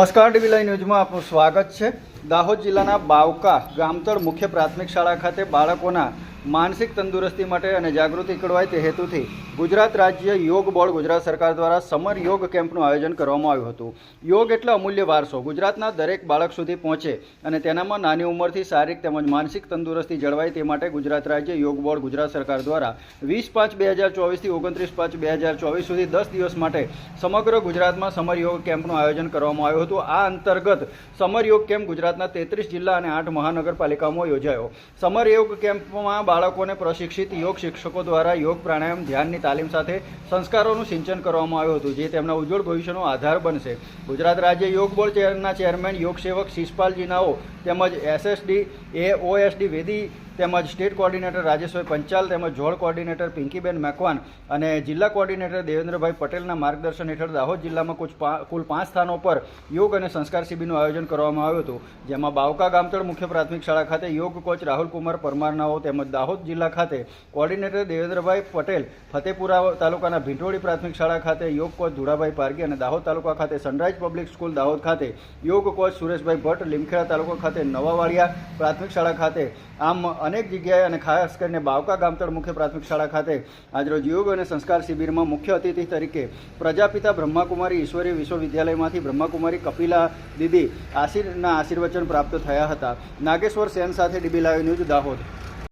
નમસ્કાર ડીવી ન્યૂઝમાં આપનું સ્વાગત છે. દાહોદ જિલ્લાના બાવકા ગામતળ મુખ્ય પ્રાથમિક શાળા ખાતે બાળકોના માનસિક તંદુરસ્તી માટે અને જાગૃતિ કેળવાય તે હેતુથી ગુજરાત રાજ્ય યોગ બોર્ડ ગુજરાત સરકાર દ્વારા સમર યોગ કેમ્પનું આયોજન કરવામાં આવ્યું હતું. યોગ એટલે અમૂલ્ય વારસો. ગુજરાતના દરેક બાળક સુધી પહોંચે અને તેનામાં નાની ઉંમરથી શારીરિક તેમજ માનસિક તંદુરસ્તી જળવાય તે માટે ગુજરાત રાજ્ય યોગ બોર્ડ ગુજરાત સરકાર દ્વારા વીસ પાંચ બે હજાર ચોવીસથી ઓગણત્રીસ પાંચ બે હજાર ચોવીસ સુધી દસ દિવસ માટે સમગ્ર ગુજરાતમાં સમર યોગ કેમ્પનું આયોજન કરવામાં આવ્યું હતું. આ અંતર્ગત સમર યોગ કેમ્પ ગુજરાતના તેત્રીસ જિલ્લા અને આઠ મહાનગરપાલિકામાં યોજાયો. સમર યોગ કેમ્પમાં બાળકોને પ્રશિક્ષિત યોગ શિક્ષકો દ્વારા યોગ પ્રાણાયામ ધ્યાનની તાલીમ સાથે સંસ્કારોનું સિંચન કરવામાં આવ્યું હતું, જે તેમના ઉજ્જવળ ભવિષ્યનો આધાર બનશે. ગુજરાત રાજ્ય યોગ બોર્ડ ચેરના ચેરમેન, યોગ સેવક શિષપાલજીનાઓ તેમજ એસએસડી એ ઓએસડી વેદી તેમજ સ્ટેટ કોઓર્ડિનેટર રાજેશભાઈ પંચાલ તેમજ જોડ કોઓર્ડિનેટર પિંકીબેન મેકવાન અને જિલ્લા કોઓર્ડિનેટર દેવેન્દ્રભાઈ પટેલના માર્ગદર્શન હેઠળ દાહોદ જિલ્લામાં પા- કુલ પાંચ સ્થાનો પર યોગ અને સંસ્કાર શિબિરનું આયોજન કરવામાં આવ્યું હતું, જેમાં બાવકા ગામતળ મુખ્ય પ્રાથમિક શાળા ખાતે યોગ કોચ રાહુલ કુમાર પરમારનાઓ તેમજ દાહોદ જિલ્લા ખાતે કોઓર્ડિનેટર દેવેન્દ્રભાઈ પટેલ ફતેપુરા તાલુકાના ભીંટોળી પ્રાથમિક શાળા ખાતે યોગ કોચ ધુડાભાઈ પારગી અને દાહોદ તાલુકા ખાતે સનરાઈઝ પબ્લિક સ્કૂલ દાહોદ ખાતે યોગ કોચ સુરેશભાઈ ભટ્ટ, લીમખેડા તાલુકા ખાતે નવાવાડિયા પ્રાથમિક શાળા ખાતે આમ અનેક જગ્યાએ અને ખાસ કરીને બાવકા ગામતળ મુખ્ય પ્રાથમિક શાળા ખાતે આજરોજ યોગ અને સંસ્કાર શિબિરમાં મુખ્ય અતિથિ તરીકે પ્રજાપિતા બ્રહ્માકુમારી ઈશ્વરીય વિશ્વવિદ્યાલયમાંથી બ્રહ્માકુમારી કપિલા દીદી આશીર્ના આશીર્વચન પ્રાપ્ત થયા હતા. નાગેશ્વર સેન સાથે ડીબી લાઈવ ન્યૂઝ દાહોદ.